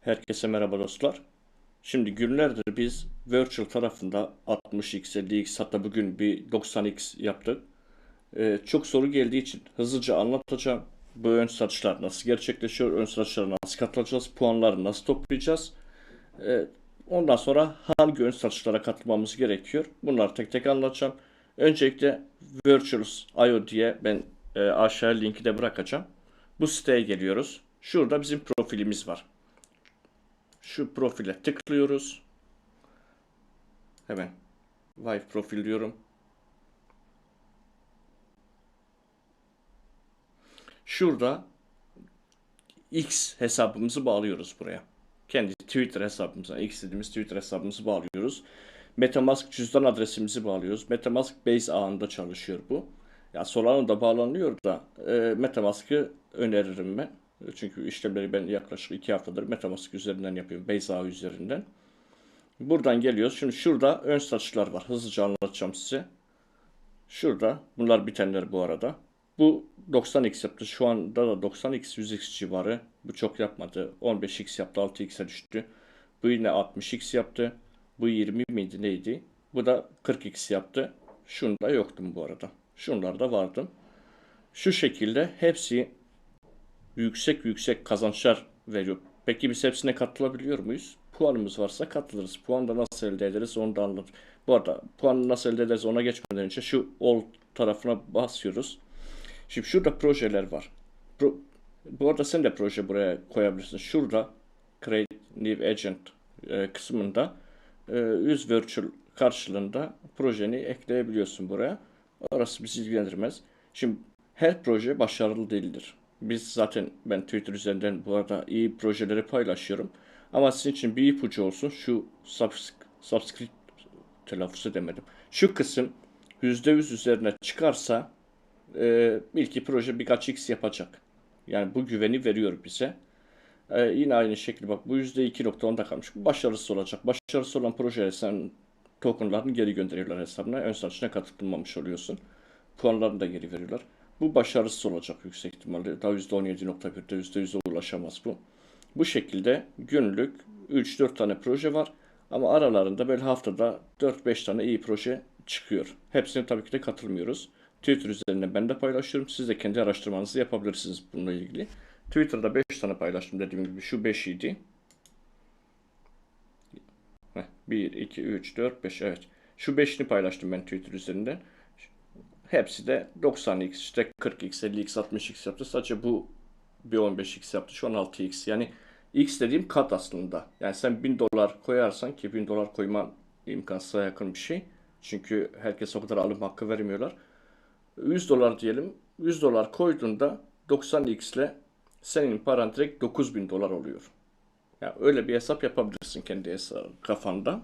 Herkese merhaba dostlar. Şimdi günlerdir biz Virtual tarafında 60x, 50x hatta bugün bir 90x yaptık. Ee, çok soru geldiği için hızlıca anlatacağım. Bu ön satışlar nasıl gerçekleşiyor, ön satışlara nasıl katılacağız, puanları nasıl toplayacağız. Ee, ondan sonra hangi ön satışlara katılmamız gerekiyor bunları tek tek anlatacağım. Öncelikle Virtuals.io diye ben e, aşağıya linki de bırakacağım. Bu siteye geliyoruz. Şurada bizim profilimiz var. Şu profile tıklıyoruz. Hemen Vive profil diyorum. Şurada X hesabımızı bağlıyoruz buraya. Kendi Twitter hesabımıza, X dediğimiz Twitter hesabımızı bağlıyoruz. Metamask cüzdan adresimizi bağlıyoruz. Metamask Base ağında çalışıyor bu. Ya Solano da bağlanıyor da e, Metamask'ı öneririm ben. Çünkü işlemleri ben yaklaşık iki haftadır Metamask üzerinden yapıyorum. Ağı üzerinden. Buradan geliyoruz. Şimdi şurada ön satışlar var. Hızlıca anlatacağım size. Şurada. Bunlar bitenler bu arada. Bu 90x yaptı. Şu anda da 90x 100x civarı. Bu çok yapmadı. 15x yaptı. 6x'e düştü. Bu yine 60x yaptı. Bu 20 miydi neydi? Bu da 40x yaptı. Şunda yoktum bu arada. Şunlarda vardım. Şu şekilde hepsi yüksek yüksek kazançlar veriyor. Peki biz hepsine katılabiliyor muyuz? Puanımız varsa katılırız. Puan da nasıl elde ederiz onu da anlat. Bu arada puanı nasıl elde ederiz ona geçmeden önce şu all tarafına basıyoruz. Şimdi şurada projeler var. Pro, bu arada sen de proje buraya koyabilirsin. Şurada Create New Agent e, kısmında e, 100 Virtual karşılığında projeni ekleyebiliyorsun buraya. Orası bizi ilgilendirmez. Şimdi her proje başarılı değildir. Biz zaten ben Twitter üzerinden bu arada iyi projeleri paylaşıyorum. Ama sizin için bir ipucu olsun. Şu subscript telaffuz edemedim. Şu kısım %100 üzerine çıkarsa e, ilk proje birkaç x yapacak. Yani bu güveni veriyor bize. E, yine aynı şekilde bak bu %2.10'da kalmış. Bu başarısız olacak. Başarısız olan projeye sen tokenlarını geri gönderiyorlar hesabına. Ön satışına katılmamış oluyorsun. Puanlarını da geri veriyorlar. Bu başarısız olacak yüksek ihtimalle. Daha %17.1'de %100'e ulaşamaz bu. Bu şekilde günlük 3-4 tane proje var. Ama aralarında böyle haftada 4-5 tane iyi proje çıkıyor. Hepsine tabii ki de katılmıyoruz. Twitter üzerinden ben de paylaşıyorum. Siz de kendi araştırmanızı yapabilirsiniz bununla ilgili. Twitter'da 5 tane paylaştım dediğim gibi. Şu 5 idi. 1, 2, 3, 4, 5 evet. Şu 5'ini paylaştım ben Twitter üzerinden. Hepsi de 90x, işte 40x, 50x, 60x yaptı. Sadece bu bir 15x yaptı. Şu an 6x. Yani x dediğim kat aslında. Yani sen 1000 dolar koyarsan ki 1000 dolar koyman imkansıza yakın bir şey. Çünkü herkes o kadar alım hakkı vermiyorlar. 100 dolar diyelim. 100 dolar koyduğunda 90x ile senin paran direkt 9000 dolar oluyor. Yani öyle bir hesap yapabilirsin kendi kafanda.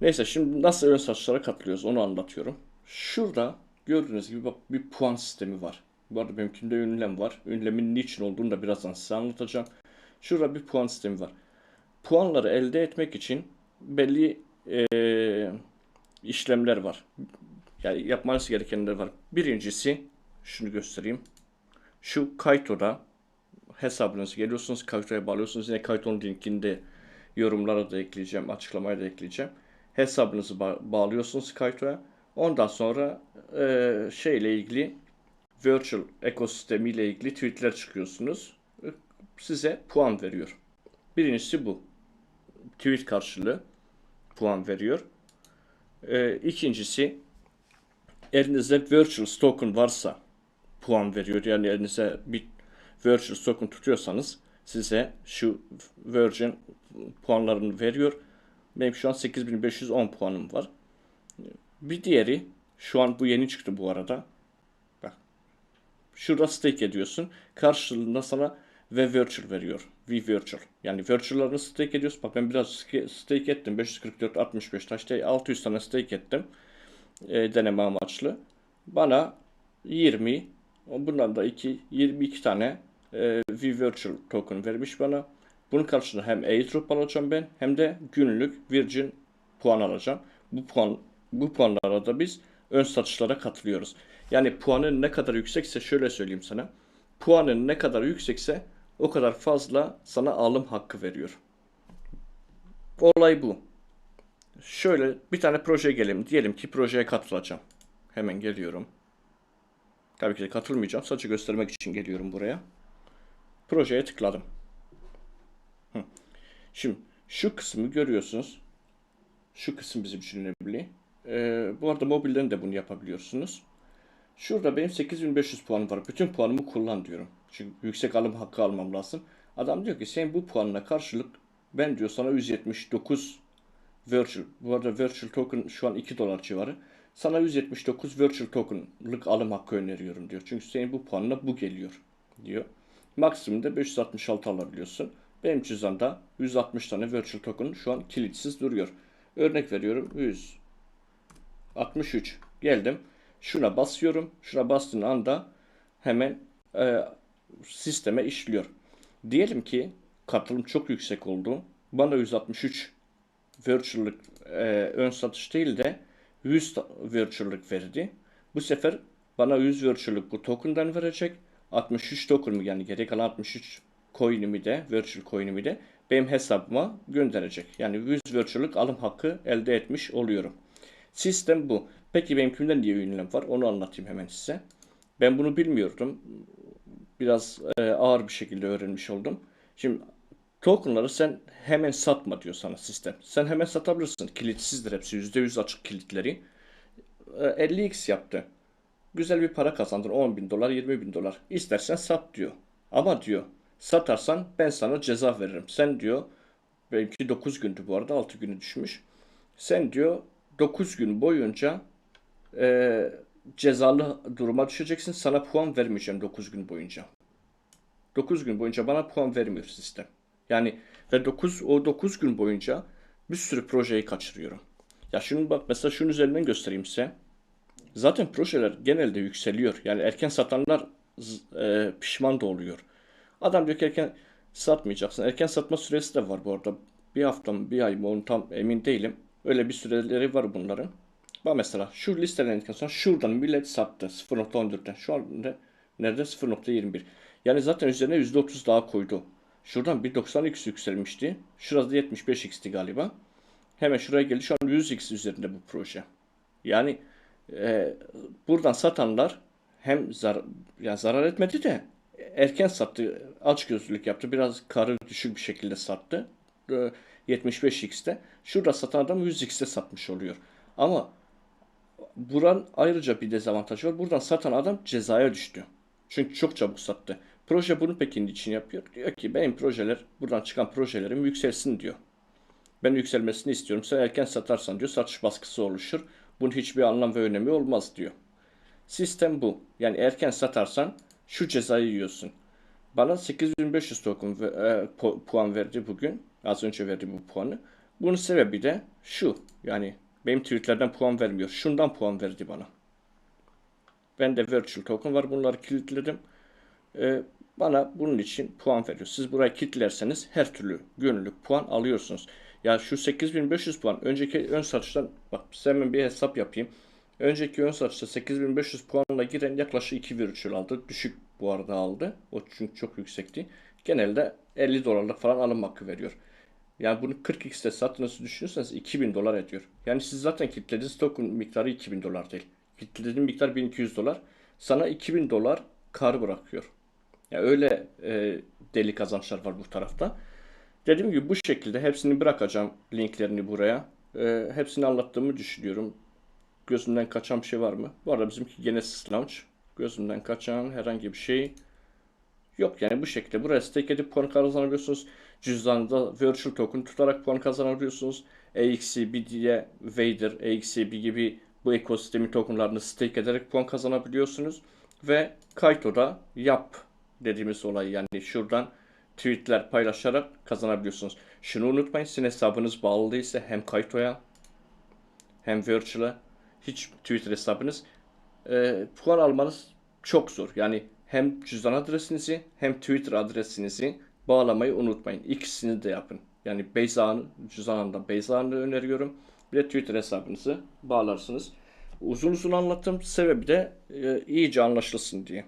Neyse şimdi nasıl ön satışlara katılıyoruz onu anlatıyorum. Şurada gördüğünüz gibi bak bir puan sistemi var. Bu arada benimkinde ünlem var. Ünlemin niçin olduğunu da birazdan size anlatacağım. Şurada bir puan sistemi var. Puanları elde etmek için belli e, işlemler var. Yani yapmanız gerekenler var. Birincisi şunu göstereyim. Şu Kaito'da hesabınızı geliyorsunuz. Kaito'ya bağlıyorsunuz. Yine Kaito'nun linkini de yorumlara da ekleyeceğim. Açıklamaya da ekleyeceğim. Hesabınızı ba- bağlıyorsunuz Kaito'ya. Ondan sonra e, şeyle ilgili virtual ekosistemi ile ilgili tweetler çıkıyorsunuz. Size puan veriyor. Birincisi bu. Tweet karşılığı puan veriyor. E, ikincisi elinizde virtual token varsa puan veriyor. Yani elinize bir virtual token tutuyorsanız size şu Virgin puanlarını veriyor. Benim şu an 8510 puanım var. Bir diğeri şu an bu yeni çıktı bu arada. Bak. Şurada stake ediyorsun. Karşılığında sana ve virtual veriyor. V virtual. Yani virtual'larını stake ediyorsun. Bak ben biraz stake ettim. 544 65 taşta 600 tane stake ettim. E, deneme amaçlı. Bana 20 bundan da 2 22 tane e, V virtual token vermiş bana. Bunun karşılığında hem airdrop alacağım ben hem de günlük Virgin puan alacağım. Bu puan bu puanlara da biz ön satışlara katılıyoruz. Yani puanın ne kadar yüksekse şöyle söyleyeyim sana. Puanın ne kadar yüksekse o kadar fazla sana alım hakkı veriyor. Olay bu. Şöyle bir tane proje gelelim. Diyelim ki projeye katılacağım. Hemen geliyorum. Tabii ki de katılmayacağım. Sadece göstermek için geliyorum buraya. Projeye tıkladım. Şimdi şu kısmı görüyorsunuz. Şu kısım bizim için önemli. Ee, bu arada mobilden de bunu yapabiliyorsunuz. Şurada benim 8500 puanım var. Bütün puanımı kullan diyorum. Çünkü yüksek alım hakkı almam lazım. Adam diyor ki sen bu puanına karşılık ben diyor sana 179 virtual. Bu arada virtual token şu an 2 dolar civarı. Sana 179 virtual token'lık alım hakkı öneriyorum diyor. Çünkü senin bu puanına bu geliyor diyor. Maksimumda 566 alabiliyorsun. Benim cüzdanda 160 tane virtual token şu an kilitsiz duruyor. Örnek veriyorum 163 geldim. Şuna basıyorum. Şuna bastığın anda hemen e, sisteme işliyor. Diyelim ki katılım çok yüksek oldu. Bana 163 virtual'lık e, ön satış değil de 100 ta- virtual'lık verdi. Bu sefer bana 100 virtual'lık bu token'dan verecek. 63 token'ımı yani geri kalan 63 coin'imi de virtual coin'imi de benim hesabıma gönderecek. Yani 100 virtual'lık alım hakkı elde etmiş oluyorum. Sistem bu. Peki benim kimden niye ünlem var? Onu anlatayım hemen size. Ben bunu bilmiyordum. Biraz e, ağır bir şekilde öğrenmiş oldum. Şimdi tokenları sen hemen satma diyor sana sistem. Sen hemen satabilirsin. Kilitsizdir hepsi. %100 açık kilitleri. E, 50x yaptı. Güzel bir para kazandın. 10 bin dolar, 20 bin dolar. İstersen sat diyor. Ama diyor satarsan ben sana ceza veririm. Sen diyor belki 9 gündü bu arada 6 günü düşmüş. Sen diyor 9 gün boyunca e, cezalı duruma düşeceksin. Sana puan vermeyeceğim 9 gün boyunca. 9 gün boyunca bana puan vermiyor sistem. Yani ve 9 o 9 gün boyunca bir sürü projeyi kaçırıyorum. Ya şunu bak mesela şunun üzerinden göstereyim size. Zaten projeler genelde yükseliyor. Yani erken satanlar e, pişman da oluyor. Adam diyor ki erken satmayacaksın. Erken satma süresi de var bu arada. Bir hafta mı bir ay mı onu tam emin değilim. Öyle bir süreleri var bunların. Bak mesela şu listelendikten sonra şuradan millet sattı 0.14'ten. Şu an ne- nerede 0.21. Yani zaten üzerine %30 daha koydu. Şuradan 1.90x yükselmişti. Şurada 75x'ti galiba. Hemen şuraya geldi. Şu an 100x üzerinde bu proje. Yani e, buradan satanlar hem zar yani zarar etmedi de erken sattı. Açgözlülük yaptı. Biraz karı düşük bir şekilde sattı. E, 75x'te. Şurada satan adam 100x'te satmış oluyor. Ama buran ayrıca bir dezavantajı var. Buradan satan adam cezaya düştü. Çünkü çok çabuk sattı. Proje bunu peki için yapıyor. Diyor ki benim projeler buradan çıkan projelerim yükselsin diyor. Ben yükselmesini istiyorum. Sen erken satarsan diyor satış baskısı oluşur. Bunun hiçbir anlam ve önemi olmaz diyor. Sistem bu. Yani erken satarsan şu cezayı yiyorsun. Bana 8500 token ve- e, pu- puan verdi bugün. Az önce verdi bu puanı. Bunun sebebi de şu. Yani benim tweetlerden puan vermiyor. Şundan puan verdi bana. Ben de virtual token var. Bunları kilitledim. Ee, bana bunun için puan veriyor. Siz burayı kilitlerseniz her türlü gönüllük puan alıyorsunuz. Ya şu 8500 puan önceki ön satıştan bak hemen bir hesap yapayım. Önceki ön satışta 8500 puanla giren yaklaşık 2 virtual aldı. Düşük bu arada aldı. O çünkü çok yüksekti. Genelde 50 dolarlık falan alım hakkı veriyor. Yani bunu 40x'te sattığınızı düşünürseniz 2000 dolar ediyor. Yani siz zaten kilitlediğiniz token miktarı 2000 dolar değil. Kilitlediğin miktar 1200 dolar. Sana 2000 dolar kar bırakıyor. Ya öyle e, deli kazançlar var bu tarafta. Dediğim gibi bu şekilde hepsini bırakacağım linklerini buraya. E, hepsini anlattığımı düşünüyorum. Gözümden kaçan bir şey var mı? Bu arada bizimki Genesis Launch. Gözümden kaçan herhangi bir şey yok. Yani bu şekilde buraya stake edip puan kazanabiliyorsunuz. Cüzdanında virtual token tutarak puan kazanabiliyorsunuz. AXCB diye Vader, AXCB gibi bu ekosistemin tokenlarını stake ederek puan kazanabiliyorsunuz. Ve Kaito'da yap dediğimiz olay yani şuradan tweetler paylaşarak kazanabiliyorsunuz. Şunu unutmayın sizin hesabınız bağlı değilse hem Kaito'ya hem Virtual'a hiç Twitter hesabınız e, puan almanız çok zor. Yani hem cüzdan adresinizi hem Twitter adresinizi bağlamayı unutmayın. İkisini de yapın. Yani Beyza'nın cüzdanında Beyza'nı öneriyorum. Bir de Twitter hesabınızı bağlarsınız. Uzun uzun anlattım. Sebebi de e, iyice anlaşılsın diye.